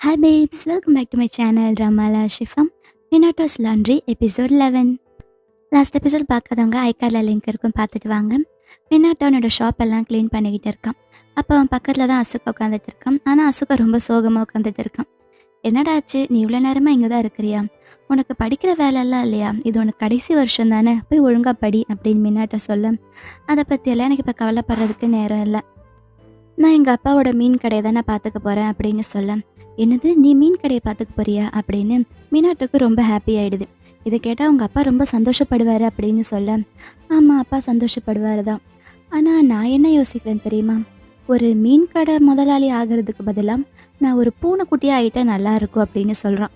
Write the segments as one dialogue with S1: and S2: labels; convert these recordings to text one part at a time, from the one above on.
S1: Hi babes welcome back to my channel ரமாலா ஷிஃபம் Minato's laundry episode eleven last episode பார்க்காதவங்க ஐகார்டில் link இருக்கும் பார்த்துட்டு வாங்க. மினாட்டோனோட ஷாப் எல்லாம் க்ளீன் பண்ணிக்கிட்டு இருக்கான். அப்போ அவன் பக்கத்தில் தான் அசுக்கா உட்காந்துட்டு இருக்கான். ஆனால் அசுக்கா ரொம்ப சோகமாக உட்காந்துட்டு இருக்கான். என்னடா ஆச்சு? நீ இவ்வளோ நேரமாக இங்கே தான் இருக்கிறியா? உனக்கு படிக்கிற வேலைலாம் இல்லையா? இது உனக்கு கடைசி வருஷம் தானே? போய் ஒழுங்காக படி அப்படின்னு மின்னாட்ட சொல்ல அதை பற்றியெல்லாம் எனக்கு இப்போ கவலைப்படுறதுக்கு நேரம் இல்லை. நான் எங்கள் அப்பாவோட மீன் கடையை தானே பார்த்துக்க போகிறேன் அப்படின்னு சொல்ல என்னது நீ மீன் கடையை பார்த்துக்க போறியா? அப்படின்னு மீனாட்டுக்கு ரொம்ப ஹாப்பி ஆகிடுது இதை கேட்டால் அவங்க அப்பா ரொம்ப சந்தோஷப்படுவார் அப்படின்னு சொல்ல ஆமாம் அப்பா சந்தோஷப்படுவார் தான். ஆனால் நான் என்ன யோசிக்கிறேன் தெரியுமா? ஒரு மீன் கடை முதலாளி ஆகிறதுக்கு பதிலாக நான் ஒரு பூனைக்குட்டியாக ஆகிட்டால் நல்லாயிருக்கும் அப்படின்னு சொல்கிறான்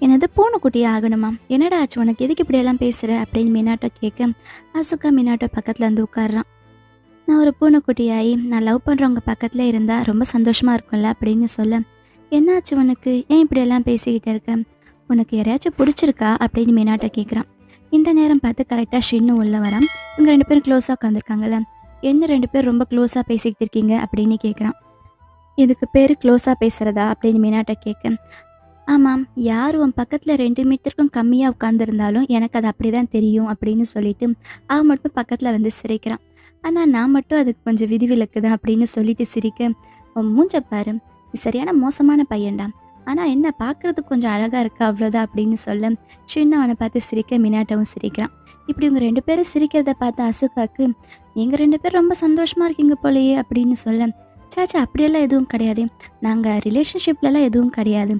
S1: எனது பூனைக்குட்டியாக ஆகணுமா? என்னடா ஆச்சு? உனக்கு எதுக்கு இப்படியெல்லாம் பேசுகிற அப்படின்னு மீனாட்டோ கேட்க அசுக்கா மீனாட்டோ பக்கத்தில் வந்து உட்காடுறான் நான் ஒரு பூனைக்குட்டியாகி நான் லவ் பண்ணுறவங்க பக்கத்தில் இருந்தால் ரொம்ப சந்தோஷமாக இருக்கும்ல அப்படின்னு சொல்ல என்னாச்சு உனக்கு? ஏன் இப்படியெல்லாம் பேசிக்கிட்டு இருக்க? உனக்கு யாரையாச்சும் பிடிச்சிருக்கா? அப்படின்னு மீனாட்ட கேட்குறான் இந்த நேரம் பார்த்து கரெக்டாக ஷின்னு உள்ளே வரான். இவங்க ரெண்டு பேரும் க்ளோஸாக உட்காந்துருக்காங்கல்ல என்ன ரெண்டு பேர் ரொம்ப க்ளோஸாக பேசிக்கிட்டு இருக்கீங்க? அப்படின்னு கேட்குறான் இதுக்கு பேர் க்ளோஸாக பேசுகிறதா அப்படின்னு மீனாட்ட கேட்க ஆமாம் யார் உன் பக்கத்தில் ரெண்டு மீட்டருக்கும் கம்மியாக உட்காந்துருந்தாலும் எனக்கு அது அப்படி தான் தெரியும் அப்படின்னு சொல்லிட்டு அவன் மட்டும் பக்கத்தில் வந்து சிரிக்கிறான். ஆனால் நான் மட்டும் அதுக்கு கொஞ்சம் விதிவிலக்கு தான் அப்படின்னு சொல்லிட்டு சிரிக்க. உன் மூஞ்ச பாரு. சரியான மோசமான பையன்டா. ஆனால் என்ன பார்க்குறதுக்கு கொஞ்சம் அழகாக இருக்கா அவ்வளோதான் அப்படின்னு சொல்ல சின்ன அவனை பார்த்து சிரிக்க மினாட்டவும் சிரிக்கிறான். இப்படி இவங்க ரெண்டு பேரும் சிரிக்கிறத பார்த்து அசுகாக்கு நீங்கள் ரெண்டு பேரும் ரொம்ப சந்தோஷமாக இருக்கீங்க போலயே அப்படின்னு சொல்ல சாச்சா அப்படியெல்லாம் எதுவும் கிடையாது. நாங்கள் ரிலேஷன்ஷிப்லலாம் எதுவும் கிடையாது.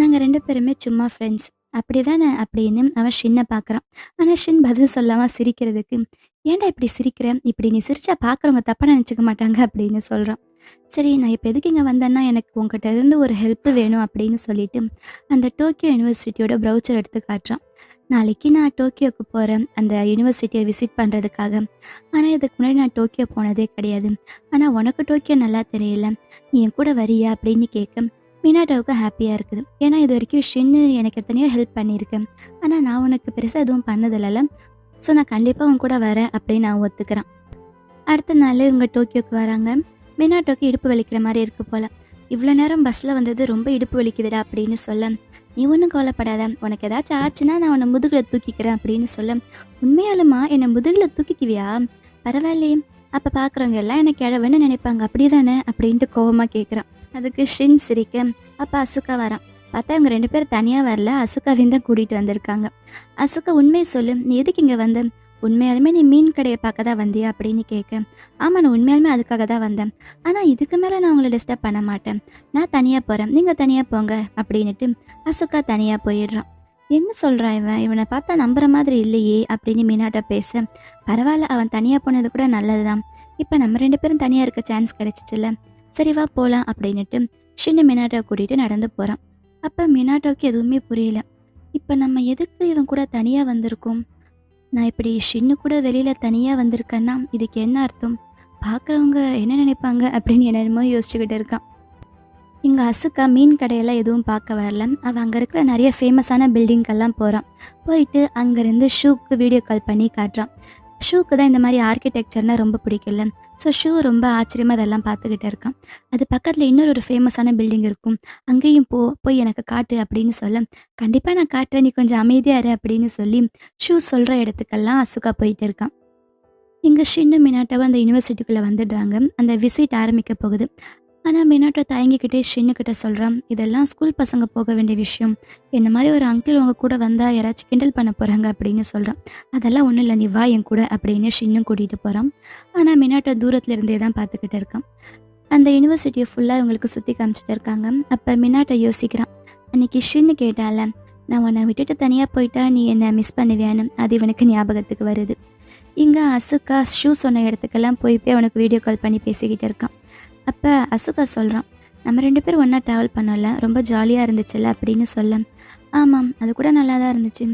S1: நாங்கள் ரெண்டு பேருமே சும்மா ஃப்ரெண்ட்ஸ் அப்படி தானே அப்படின்னு அவன் ஷின்னை பார்க்குறான். ஆனால் ஷின் பதில் சொல்லாமல் சிரிக்கிறதுக்கு ஏன்டா இப்படி சிரிக்கிற? இப்படி நீ சிரிச்சா பார்க்குறவங்க தப்பாக நினச்சிக்க மாட்டாங்க அப்படின்னு சொல்கிறான் சரி நான் இப்போ எதுக்கு இங்கே வந்தேன்னா எனக்கு உங்ககிட்ட இருந்து ஒரு ஹெல்ப் வேணும் அப்படின்னு சொல்லிட்டு அந்த டோக்கியோ யூனிவர்சிட்டியோட ப்ரௌச்சர் எடுத்து காட்டுறான். நாளைக்கு நான் டோக்கியோக்கு போகிறேன் அந்த யூனிவர்சிட்டியை விசிட் பண்ணுறதுக்காக ஆனால் இதுக்கு முன்னாடி நான் டோக்கியோ போனதே கிடையாது. ஆனால் உனக்கு டோக்கியோ நல்லா தெரியல. நீ என் கூட வரியா அப்படின்னு கேட்க மீனாட்டாவுக்கு ஹாப்பியாக இருக்குது. ஏன்னா இது வரைக்கும் ஷின்னு எனக்கு எத்தனையோ ஹெல்ப் பண்ணியிருக்கேன் ஆனால் நான் உனக்கு பெருசாக எதுவும் பண்ணதில்ல ஸோ நான் கண்டிப்பாக உன் கூட வரேன் அப்படின்னு நான் ஒத்துக்கிறேன். அடுத்த நாள் இவங்க டோக்கியோக்கு வராங்க. மினாட்டோக்கு இடுப்பு வலிக்கிற மாதிரி இருக்கு போல. இவ்வளோ நேரம் பஸ்ஸில் வந்தது ரொம்ப இடுப்பு வலிக்குதுடா அப்படின்னு சொல்ல. நீ ஒன்றும் கவலைப்படாத. உனக்கு ஏதாச்சும் ஆச்சுன்னா நான் உன்னை முதுகில் தூக்கிக்கிறேன் அப்படின்னு சொல்ல. உண்மையாலுமா என்னை முதுகில் தூக்கிக்குவியா? பரவாயில்லையே. அப்போ பார்க்குறவங்க எல்லாம் எனக்கு கிழவன்னு நினைப்பாங்க. அப்படி தானே அப்படின்ட்டு கோவமாக கேட்குறான் அதுக்கு ஷின் சிரிக்க. அப்போ அசுக்கா வரான். பார்த்தா இவங்க ரெண்டு பேரும் தனியாக வரல. அசுக்காவையும் தான் கூட்டிகிட்டு வந்திருக்காங்க. அசுக்கா உண்மையை சொல்லு. நீ எதுக்கு இங்கே வந்த? உண்மையாலுமே நீ மீன் கடையை பார்க்க தான் வந்தியா அப்படின்னு கேட்க ஆமாம் நான் உண்மையாலுமே அதுக்காக தான் வந்தேன். ஆனால் இதுக்கு மேலே நான் உங்களை டிஸ்டர்ப் பண்ண மாட்டேன். நான் தனியாக போகிறேன் நீங்கள் தனியாக போங்க அப்படின்னுட்டு அசுக்கா தனியாக போயிடுறான். என்ன சொல்கிறான் இவன்? இவனை பார்த்தா நம்புற மாதிரி இல்லையே அப்படின்னு மீனாட்ட பேச பரவாயில்ல அவன் தனியாக போனது கூட நல்லது தான் இப்போ நம்ம ரெண்டு பேரும் தனியாக இருக்க சான்ஸ் கிடைச்சிச்சுல்ல. சரி வா போகலாம் அப்படின்னுட்டு சின்ன மீனாட்டை கூட்டிகிட்டு நடந்து போகிறான் அப்போ மீனாட்டோவுக்கு எதுவுமே புரியல. இப்போ நம்ம எதுக்கு இவன் கூட தனியாக வந்திருக்கோம்? நான் இப்படி ஷின்னு கூட வெளியில் தனியாக வந்திருக்கேன்னா இதுக்கு என்ன அர்த்தம்? பார்க்குறவங்க என்ன நினைப்பாங்க அப்படின்னு என்னென்னமோ யோசிச்சுக்கிட்டு இருக்கான். இங்கே அசுக்கா மீன் கடையெல்லாம் எதுவும் பார்க்க வரல. அவன் அங்கே இருக்கிற நிறைய ஃபேமஸான பில்டிங்கெல்லாம் போகிறான் போயிட்டு அங்கேருந்து ஷூக்கு வீடியோ கால் பண்ணி காட்டுறான். ஷூக்கு தான் இந்த மாதிரி ஆர்கிடெக்சர்னால் ரொம்ப பிடிக்கல ஸோ ஷூ ரொம்ப ஆச்சரியமாக அதெல்லாம் பார்த்துக்கிட்டு இருக்கான். அது பக்கத்தில் இன்னொரு ஒரு ஃபேமஸான பில்டிங் இருக்கும். அங்கேயும் போ போய் எனக்கு காட்டு அப்படின்னு சொல்ல கண்டிப்பாக நான் காட்டுறேன் நீ கொஞ்சம் அமைதியாக இரு அப்படின்னு சொல்லி ஷூ சொல்கிற இடத்துக்கெல்லாம் அசுகா போயிட்டு இருக்கான். இங்கே ஷின்னு மினாட்டோவை அந்த யூனிவர்சிட்டிக்குள்ளே வந்துடுறாங்க. அந்த விசிட் ஆரம்பிக்க போகுது. ஆனால் மினாட்டோ தயங்கிக்கிட்டே ஷின்னுக்கிட்ட சொல்கிறான் இதெல்லாம் ஸ்கூல் பசங்க போக வேண்டிய விஷயம். இந்த மாதிரி ஒரு அங்கிள் உங்கள் கூட வந்தால் யாராச்சும் கிண்டல் பண்ண போகிறாங்க அப்படின்னு சொல்கிறான் அதெல்லாம் ஒன்றும் இல்லை நீ வா என் கூட அப்படின்னு ஷின்னும் கூட்டிகிட்டு போகிறான் ஆனால் மினாட்டோ தூரத்தில் இருந்தே தான் பார்த்துக்கிட்டு இருக்கான். அந்த யூனிவர்சிட்டியை ஃபுல்லாக இவங்களுக்கு சுற்றி காமிச்சிட்டு இருக்காங்க. அப்போ மினாட்டோ யோசிக்கிறான். அன்னைக்கு ஷின்னு கேட்டால நான் உன்னை விட்டுட்டு தனியாக போயிட்டா நீ என்னை மிஸ் பண்ணுவேன்னு அது இவனுக்கு ஞாபகத்துக்கு வருது. இங்கே அசுக்கா ஷூ சொன்ன இடத்துக்கெல்லாம் போய் போய் அவனுக்கு வீடியோ கால் பண்ணி பேசிக்கிட்டு இருக்கான். அப்போ அசுகா சொல்கிறான் நம்ம ரெண்டு பேரும் ஒன்றா ட்ராவல் பண்ணோம்ல ரொம்ப ஜாலியாக இருந்துச்சுல்ல? அப்படின்னு சொல்ல ஆமாம் அது கூட நல்லா தான் இருந்துச்சு.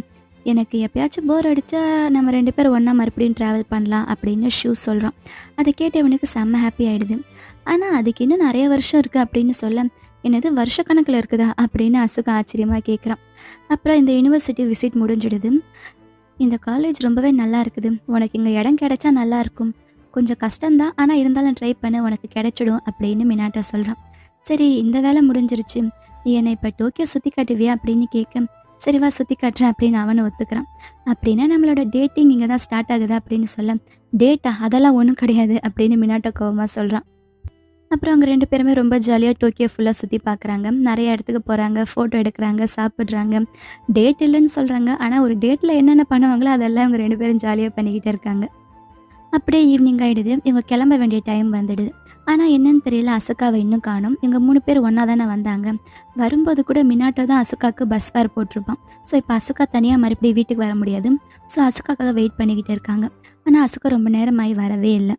S1: எனக்கு எப்பயாச்சும் போர் அடித்தா நம்ம ரெண்டு பேரும் ஒன்றா மறுபடியும் ட்ராவல் பண்ணலாம் அப்படின்னு ஷூ சொல்கிறான் அதை கேட்டு இவனுக்கு செம்ம ஹாப்பி ஆகிடுது ஆனால் அதுக்கு இன்னும் நிறைய வருஷம் இருக்குது அப்படின்னு சொல்ல என்னது வருஷக்கணக்கில் இருக்குதா? அப்படின்னு அசுகா ஆச்சரியமாக கேட்குறான் அப்புறம் இந்த யூனிவர்சிட்டி விசிட் முடிஞ்சிடுது. இந்த காலேஜ் ரொம்பவே நல்லா இருக்குது. உனக்கு இங்கே இடம் கிடைச்சா நல்லா இருக்கும். கொஞ்சம் கஷ்டம்தான் ஆனால் இருந்தாலும் ட்ரை பண்ண உனக்கு கிடைச்சிடும் அப்படின்னு மினாட்டா சொல்கிறான் சரி இந்த வேலை முடிஞ்சிருச்சு. நீ என்னை இப்போ டோக்கியோ சுற்றி காட்டுவியா அப்படின்னு கேட்க சரி வா சுற்றி காட்டுறேன் அப்படின்னு அவனை ஒத்துக்கிறான். அப்படின்னா நம்மளோட டேட்டிங் இங்கே தான் ஸ்டார்ட் ஆகுது அப்படின்னு சொல்ல டேட்டா அதெல்லாம் ஒன்றும் கிடையாது அப்படின்னு மினாட்டோ கோவமாக சொல்கிறான் அப்புறம் அவங்க ரெண்டு பேருமே ரொம்ப ஜாலியாக டோக்கியோ ஃபுல்லாக சுற்றி பார்க்குறாங்க நிறைய இடத்துக்கு போகிறாங்க ஃபோட்டோ எடுக்கிறாங்க சாப்பிட்றாங்க. டேட் இல்லைன்னு சொல்கிறாங்க ஆனால் ஒரு டேட்டில் என்னென்ன பண்ணுவாங்களோ அதெல்லாம் அவங்க ரெண்டு பேரும் ஜாலியாக பண்ணிக்கிட்டே இருக்காங்க. அப்படியே ஈவினிங் ஆகிடுது இவங்க கிளம்ப வேண்டிய டைம் வந்துடுது. ஆனால் என்னன்னு தெரியல அசோக்காவை இன்னும் காணும். இவங்க மூணு பேர் ஒன்றா தானே வந்தாங்க. வரும்போது கூட மினாட்டோ தான் அசுக்காவுக்கு பஸ் வேறு போட்டிருப்பான். ஸோ இப்போ அசுக்கா தனியாக மறுபடியும் வீட்டுக்கு வர முடியாது. ஸோ அசுக்காக்காக வெயிட் பண்ணிக்கிட்டு இருக்காங்க. ஆனால் அசுக்கா ரொம்ப நேரமாகி வரவே இல்லை.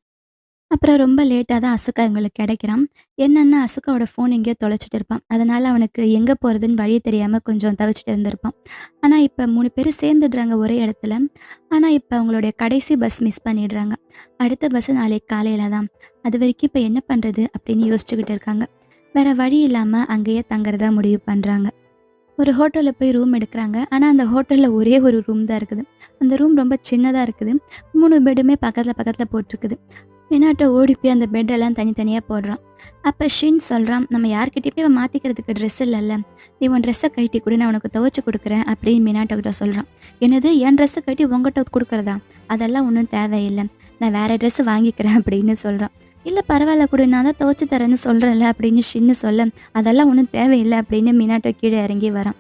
S1: அப்புறம் ரொம்ப லேட்டாக தான் அசுக்கா எங்களுக்கு கிடைக்கிறான். என்னென்னா அசுக்காவோட ஃபோன் எங்கேயோ தொலைச்சிட்டு இருப்பான். அதனால் அவனுக்கு எங்கே போகிறதுன்னு வழி தெரியாமல் கொஞ்சம் தவிச்சிட்டு இருந்திருப்பான். ஆனால் இப்போ மூணு பேர் சேர்ந்துடுறாங்க ஒரே இடத்துல. ஆனால் இப்போ அவங்களுடைய கடைசி பஸ் மிஸ் பண்ணிடுறாங்க. அடுத்த பஸ் நாளைக்கு காலையில் தான். அது வரைக்கும் இப்போ என்ன பண்ணுறது அப்படின்னு யோசிச்சுக்கிட்டு இருக்காங்க. வேறு வழி இல்லாமல் அங்கேயே தங்குறதா முடிவு பண்ணுறாங்க ஒரு ஹோட்டலில் போய் ரூம் எடுக்கிறாங்க. ஆனால் அந்த ஹோட்டலில் ஒரே ஒரு ரூம் தான் இருக்குது. அந்த ரூம் ரொம்ப சின்னதாக இருக்குது. மூணு பெட்டுமே பக்கத்தில் பக்கத்தில் போட்டிருக்குது. மினாட்டோ ஓடி போய் அந்த பெட்டெல்லாம் தனித்தனியாக போடுறான். அப்போ ஷின் சொல்கிறான் நம்ம யார்கிட்டயும் போய் மாற்றிக்கிறதுக்கு ட்ரெஸ் இல்லைல்ல நீ உன் ட்ரெஸ்ஸை கட்டி கொடு நான் உனக்கு துவச்சி கொடுக்குறேன் அப்படின்னு மினாட்டோ கிட்ட சொல்கிறான் என்னது? என் ட்ரெஸ்ஸை கட்டி உங்கள்கிட்ட கொடுக்குறதா? அதெல்லாம் ஒன்றும் தேவையில்லை. நான் வேறு ட்ரெஸ் வாங்கிக்கிறேன் அப்படின்னு சொல்கிறான் இல்லை பரவாயில்ல கூட நான் தான் துவச்சி தரேன்னு சொல்கிறேன்ல அப்படின்னு ஷின்னு சொல்ல அதெல்லாம் ஒன்றும் தேவையில்லை அப்படின்னு மினாட்டோ கீழே இறங்கி வரான்.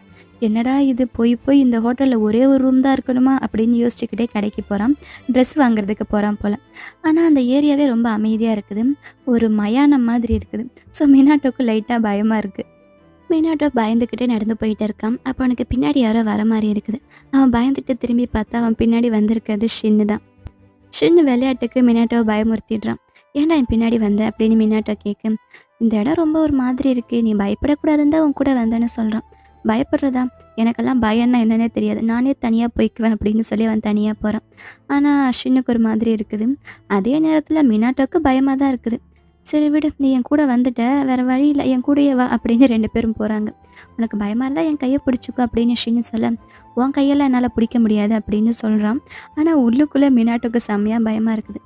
S1: என்னடா இது போய் போய் இந்த ஹோட்டலில் ஒரே ஒரு ரூம் தான் இருக்கணுமா? அப்படின்னு யோசிச்சுக்கிட்டே கடைக்கு போகிறான் ட்ரெஸ் வாங்குறதுக்கு போகிறான் போல். ஆனால் அந்த ஏரியாவே ரொம்ப அமைதியாக இருக்குது. ஒரு மயானம் மாதிரி இருக்குது. ஸோ மினாட்டோக்கு லைட்டாக பயமாக இருக்குது மினாட்டோ பயந்துக்கிட்டே நடந்து போயிட்டு இருக்கான். அப்போ அவனுக்கு பின்னாடி யாரோ வர மாதிரி இருக்குது. அவன் பயந்துட்டு திரும்பி பார்த்தா அவன் பின்னாடி வந்திருக்கிறது ஷின்னு தான். ஷின்னு விளையாட்டுக்கு மினாட்டோவை பயமுறுத்திடுறான். ஏன்டா என் பின்னாடி வந்த? அப்படின்னு மினாட்டோ கேட்க இந்த இடம் ரொம்ப ஒரு மாதிரி இருக்குது நீ பயப்படக்கூடாதுன்னு தான் உன் கூட வந்தேன்னு சொல்கிறான் பயப்படுறதா? எனக்கெல்லாம் பயம்னா என்னன்னே தெரியாது. நானே தனியாக போய்க்குவேன் அப்படின்னு சொல்லி அவன் தனியாக போகிறான் ஆனால் அஸ்வினுக்கு ஒரு மாதிரி இருக்குது. அதே நேரத்தில் மினாட்டோக்கு பயமாக தான் இருக்குது. சரி விடு நீ என் கூட வந்துட்ட. வேறு வழி இல்லை. என் கூடயே வா அப்படின்னு ரெண்டு பேரும் போகிறாங்க உனக்கு பயமாக இருந்தால் என் கையை பிடிச்சிக்கோ அப்படின்னு ஷின்னு சொல்ல உன் கையெல்லாம் என்னால் பிடிக்க முடியாது அப்படின்னு சொல்கிறான் ஆனால் உள்ளுக்குள்ளே மினாட்டோக்கு செம்மையாக பயமாக இருக்குது.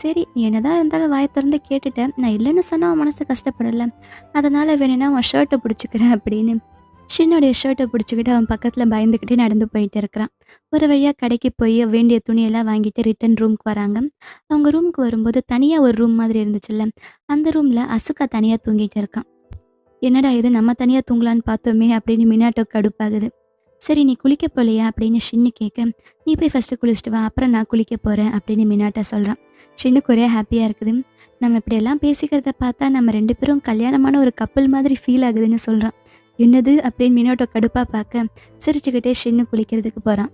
S1: சரி நீ என்னதான் இருந்தாலும் வாயை திறந்து கேட்டுட்டேன் நான் இல்லைன்னு சொன்னால் அவன் மனசு கஷ்டப்படல. அதனால் வேணும்னா அவன் ஷர்ட்டை பிடிச்சிக்கிறேன் அப்படின்னு. ஷின்னுடைய ஷர்ட்டை பிடிச்சிக்கிட்டு அவன் பக்கத்தில் பயந்துக்கிட்டே நடந்து போயிட்டு இருக்கிறான். ஒரு வழியாக கடைக்கு போய் வேண்டிய துணியெல்லாம் வாங்கிட்டு ரிட்டன் ரூமுக்கு வராங்க. அவங்க ரூமுக்கு வரும்போது தனியாக ஒரு ரூம் மாதிரி இருந்துச்சுல்ல. அந்த ரூமில் அசுக்கா தனியாக தூங்கிட்டு இருக்கான். என்னடா இது நம்ம தனியாக தூங்கலான்னு பார்த்தோமே அப்படின்னு மினாட்டோ கடுப்பாகுது. சரி நீ குளிக்க போலையா? அப்படின்னு ஷின்னு கேட்க நீ போய் ஃபஸ்ட்டு குளிச்சுட்டு வா அப்புறம் நான் குளிக்க போகிறேன் அப்படின்னு மினாட்டா சொல்கிறான் ஷின்னுக்கு ஒரே ஹாப்பியாக இருக்குது. நம்ம இப்படியெல்லாம் பேசிக்கிறத பார்த்தா நம்ம ரெண்டு பேரும் கல்யாணமான ஒரு கப்பல் மாதிரி ஃபீல் ஆகுதுன்னு சொல்கிறான் என்னது? அப்படின்னு மினாட்டோ கடுப்பாக பார்க்க சிரிச்சுக்கிட்டே ஷின்னு குளிக்கிறதுக்கு போகிறான்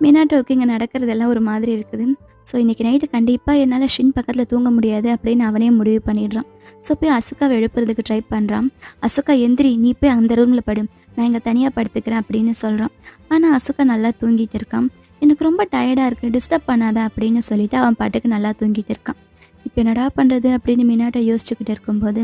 S1: மினாட்டோவுக்கு இங்கே நடக்கிறதெல்லாம் ஒரு மாதிரி இருக்குது. ஸோ இன்றைக்கி நைட்டு கண்டிப்பாக என்னால் ஷின் பக்கத்தில் தூங்க முடியாது அப்படின்னு அவனே முடிவு பண்ணிடுறான். ஸோ போய் அசுக்காவை எழுப்புறதுக்கு ட்ரை பண்ணுறான் அசுக்கா எந்திரி நீ போய் அந்த ரூமில் படு. நான் இங்கே தனியாக படுத்துக்கிறேன் அப்படின்னு சொல்கிறான் ஆனால் அசுக்கா நல்லா தூங்கிட்டு இருக்கான். எனக்கு ரொம்ப டயர்டாக இருக்குது டிஸ்டர்ப் பண்ணாத அப்படின்னு சொல்லிட்டு அவன் பாட்டுக்கு நல்லா தூங்கிட்டு இருக்கான். இப்போ என்னடா பண்ணுறது அப்படின்னு மினாட்டோ யோசிச்சுக்கிட்டு இருக்கும்போது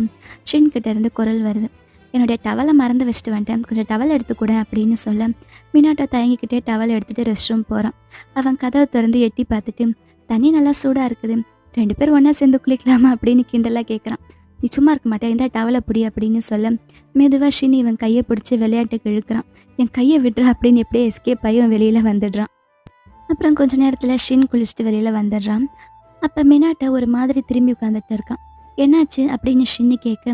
S1: ஷின் கிட்ட இருந்து குரல் வருது. என்னுடைய டவலை மறந்து வச்சுட்டு வந்துட்டேன். கொஞ்சம் டவல் எடுத்துக்கூட அப்படின்னு சொல்ல மினாட்டோ தயங்கிக்கிட்டே டவல் எடுத்துகிட்டு ரெஸ்ட் ரூம் போகிறான் அவன் கதவை திறந்து எட்டி பார்த்துட்டு தண்ணி நல்லா சூடாக இருக்குது. ரெண்டு பேரும் ஒன்றா சேர்ந்து குளிக்கலாமா அப்படின்னு கிண்டலாக கேட்குறான் நீ சும்மா இருக்க மாட்டேன் இந்த டவலை பிடி அப்படின்னு சொல்ல மெதுவாக ஷினி இவன் கையை பிடிச்சி விளையாட்டுக்கு இழுக்கிறான். என் கையை விடுறா அப்படின்னு எப்படியே எஸ்கேப் ஆகி வெளியில் வந்துடுறான். அப்புறம் கொஞ்ச நேரத்தில் ஷின் குளிச்சுட்டு வெளியில் வந்துடுறான். அப்போ மினாட்ட ஒரு மாதிரி திரும்பி உட்காந்துட்டு இருக்கான். என்னாச்சு? அப்படின்னு ஷின்னு கேட்க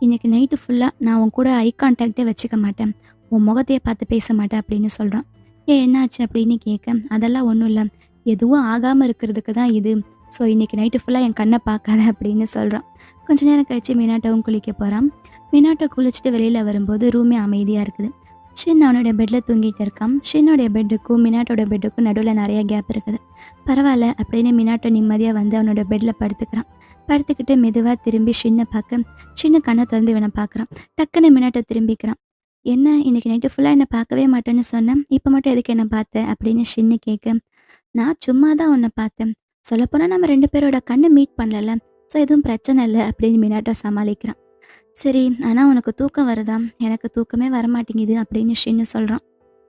S1: இன்றைக்கி நைட்டு ஃபுல்லாக நான் உன் கூட ஐ கான்டாக்டே வச்சுக்க மாட்டேன். உன் முகத்தையே பார்த்து பேச மாட்டேன் அப்படின்னு சொல்கிறான் ஏன் என்னாச்சு? அப்படின்னு கேட்க அதெல்லாம் ஒன்றும் இல்லை. எதுவும் ஆகாமல் இருக்கிறதுக்கு தான் இது. ஸோ இன்னைக்கு நைட்டு ஃபுல்லாக என் கண்ணை பார்க்காத அப்படின்னு சொல்கிறான் கொஞ்ச நேரம் கழிச்சு மினாட்டோவும் குளிக்க போகிறான் மீனாட்டை குளிச்சுட்டு வெளியில் வரும்போது ரூமே அமைதியாக இருக்குது. ஷின் அவனுடைய பெட்டில் தூங்கிட்டு இருக்கான். ஷின்னோடைய பெட்டுக்கும் மினாட்டோட பெட்டுக்கும் நடுவில் நிறைய கேப் இருக்குது. பரவாயில்ல அப்படின்னு மினாட்டோ நிம்மதியாக வந்து அவனோட பெட்டில் படுத்துக்கிறான். படுத்துக்கிட்டு மெதுவாக திரும்பி ஷின்னை பார்க்க ஷின்னு கண்ணை திறந்து இவனை பார்க்குறான். டக்குன்னு மினாட்டோ திரும்பிக்கிறான். என்ன இன்றைக்கி நைட்டு ஃபுல்லாக என்னை பார்க்கவே மாட்டேன்னு சொன்னேன் இப்போ மட்டும் எதுக்கு என்னை பார்த்த? அப்படின்னு ஷின்னு கேட்க நான் சும்மா தான் உன்னை பார்த்தேன். சொல்லப்போனால் நம்ம ரெண்டு பேரோட கண்ணு மீட் பண்ணல ஸோ எதுவும் பிரச்சனை இல்லை அப்படின்னு மினாட்டோ சமாளிக்கிறான். சரி ஆனால் உனக்கு தூக்கம் வருதா? எனக்கு தூக்கமே வரமாட்டேங்குது அப்படின்னு ஷின்னு சொல்கிறான்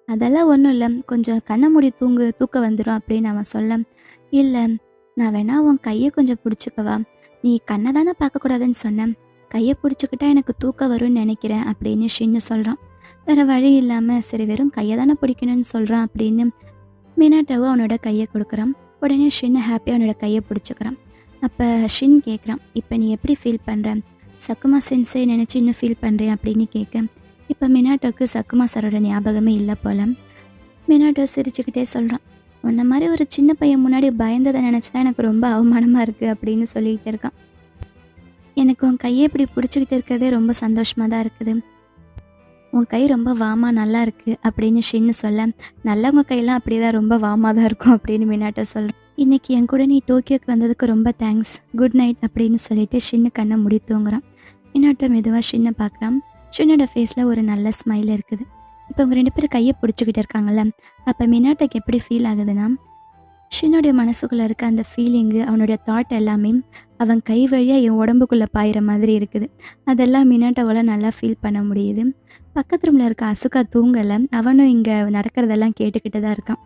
S1: அதெல்லாம் ஒன்றும் இல்லை. கொஞ்சம் கண்ணை மூடி தூங்கு தூக்கம் வந்துடும் அப்படின்னு அவன் சொல்ல. இல்லை நான் வேணா உன் கையை கொஞ்சம் பிடிச்சிக்கவா? நீ கண்ணை தானே பார்க்கக்கூடாதுன்னு சொன்னேன் கையை பிடிச்சிக்கிட்டா எனக்கு தூக்கம் வரும்னு நினைக்கிறேன் அப்படின்னு ஷின்னு சொல்கிறான் வேறு வழி இல்லாமல் சரி வெறும் கையை தானே பிடிக்கணும்னு சொல்கிறான் அப்படின்னு மினாட்டாவும் அவனோட கையை கொடுக்குறான். உடனே ஷின்னு ஹாப்பியாக அவனோட கையை பிடிச்சிக்கிறான். அப்போ ஷின் கேட்குறான் இப்போ நீ எப்படி ஃபீல் பண்ணுற சக்குமா சென்ஸே நினச்சி இன்னும் ஃபீல் பண்ணுறேன் அப்படின்னு கேட்க இப்போ மினாட்டோக்கு சக்குமா சாரோட ஞாபகமே இல்லை போல. மினாட்டோ சிரிச்சுக்கிட்டே சொல்கிறான் உன்ன மாதிரி ஒரு சின்ன பையன் முன்னாடி பயந்ததை நினச்சி தான் எனக்கு ரொம்ப அவமானமாக இருக்குது அப்படின்னு சொல்லிக்கிட்டு இருக்கான். எனக்கு உன் கையை இப்படி பிடிச்சிக்கிட்டு இருக்கிறதே ரொம்ப சந்தோஷமாக தான் இருக்குது. உன் கை ரொம்ப வாமா நல்லா இருக்குது அப்படின்னு ஷின்னு சொல்ல நல்லவங்க கையெல்லாம் அப்படி தான் ரொம்ப வாமா தான் இருக்கும் அப்படின்னு மினாட்டோ சொல்கிறேன் இன்னைக்கு என் கூட நீ டோக்கியோக்கு வந்ததுக்கு ரொம்ப தேங்க்ஸ் குட் நைட் அப்படின்னு சொல்லிட்டு ஷின்னு கண்ணை முடி தூங்குறான். மினாட்டோ மெதுவாக ஷின்னை பார்க்குறான் ஷின்னோட ஃபேஸில் ஒரு நல்ல ஸ்மைல் இருக்குது. இப்போ அவங்க ரெண்டு பேரும் கையை பிடிச்சிக்கிட்டு இருக்காங்கல்ல அப்போ மினாட்டோக்கு எப்படி ஃபீல் ஆகுதுன்னா ஷின்னுடைய மனசுக்குள்ளே இருக்க அந்த ஃபீலிங்கு அவனுடைய தாட் எல்லாமே அவன் கை வழியாக என் உடம்புக்குள்ளே பாயிற மாதிரி இருக்குது. அதெல்லாம் மினாட்டோவால் நல்லா ஃபீல் பண்ண முடியுது. பக்கத்து ரூமில் இருக்க அசுகா தூங்கலை. அவனும் இங்கே நடக்கிறதெல்லாம் கேட்டுக்கிட்டு தான் இருக்கான்.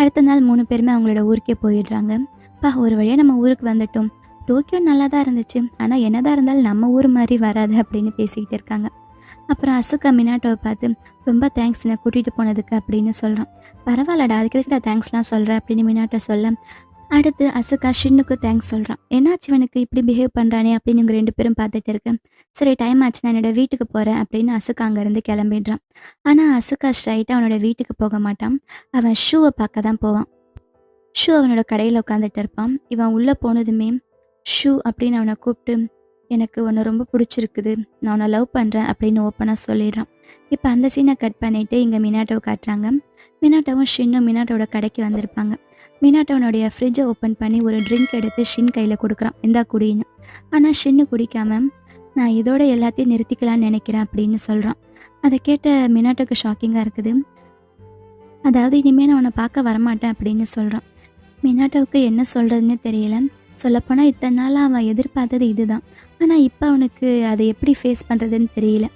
S1: அடுத்த நாள் மூணு பேருமே அவங்களோட ஊருக்கே போயிடுறாங்க. பா ஒரு வழியாக நம்ம ஊருக்கு வந்துட்டோம். டோக்கியோ நல்லா தான் இருந்துச்சு. ஆனால் என்னதான் இருந்தாலும் நம்ம ஊர் மாதிரி வராது அப்படின்னு பேசிக்கிட்டு இருக்காங்க. அப்புறம் அசுகா மினாட்டோவை பார்த்து ரொம்ப தேங்க்ஸ் என்னை கூட்டிகிட்டு போனதுக்கு அப்படின்னு சொல்கிறான் பரவாயில்லடா அதுக்கு எதுக்குடா தேங்க்ஸ்லாம் சொல்கிறேன் அப்படின்னு மினாட்டோ சொல்ல அடுத்து அசுகா ஷின்னுக்கு தேங்க்ஸ் சொல்கிறான் என்னாச்சு இவனுக்கு? இப்படி பிஹேவ் பண்ணுறானே அப்படின்னு இவங்க ரெண்டு பேரும் பார்த்துட்டு இருக்கேன் சரி டைம் ஆச்சு நான் என்னோட வீட்டுக்கு போகிறேன் அப்படின்னு அசுகா அங்கேருந்து கிளம்பிடுறான். ஆனால் அசுகா ஸ்ட்ரைட்டாக அவனோட வீட்டுக்கு போக மாட்டான். அவன் ஷூவை பார்க்க தான் போவான். ஷூ அவனோட கடையில் உட்காந்துட்டு இருப்பான். இவன் உள்ளே போனதுமே ஷூ அப்படின்னு அவனை கூப்பிட்டு எனக்கு ஒன்று ரொம்ப பிடிச்சிருக்குது. நான் உன்னை லவ் பண்ணுறேன் அப்படின்னு ஓப்பனாக சொல்லிடுறான். இப்போ அந்த சீனை கட் பண்ணிவிட்டு இங்கே மினாட்டோவை காட்டுறாங்க. மினாட்டோவும் ஷின்னும் மினாட்டோட கடைக்கு வந்திருப்பாங்க. மினாட்டோனுடைய ஃப்ரிட்ஜை ஓப்பன் பண்ணி ஒரு ட்ரிங்க் எடுத்து ஷின் கையில் கொடுக்குறான். இந்தா குடின்னு. ஆனால் ஷின்னு குடிக்காம நான் இதோட எல்லாத்தையும் நிறுத்திக்கலாம்னு நினைக்கிறேன் அப்படின்னு சொல்கிறான் அதை கேட்ட மினாட்டோக்கு ஷாக்கிங்காக இருக்குது. அதாவது இனிமேல் நான் உன்னை பார்க்க வரமாட்டேன் அப்படின்னு சொல்கிறான் மினாட்டோவுக்கு என்ன சொல்கிறதுன்னு தெரியல. சொல்லப்போனால் இத்தனை நாள் அவன் எதிர்பார்த்தது இதுதான். ஆனால் இப்போ அவனுக்கு அதை எப்படி ஃபேஸ் பண்ணுறதுன்னு தெரியல.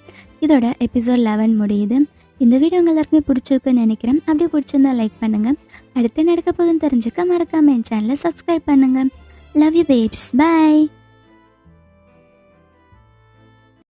S1: இதோட எபிசோட் லெவன் முடியுது. இந்த வீடியோ உங்கள் எல்லாருக்குமே பிடிச்சிருக்குன்னு நினைக்கிறேன். அப்படி பிடிச்சிருந்தா லைக் பண்ணுங்கள் அடுத்து நடக்க போதுன்னு தெரிஞ்சுக்க மறக்காம என் சேனலை சப்ஸ்கிரைப் பண்ணுங்கள் லவ் யூ பேப்ஸ் பை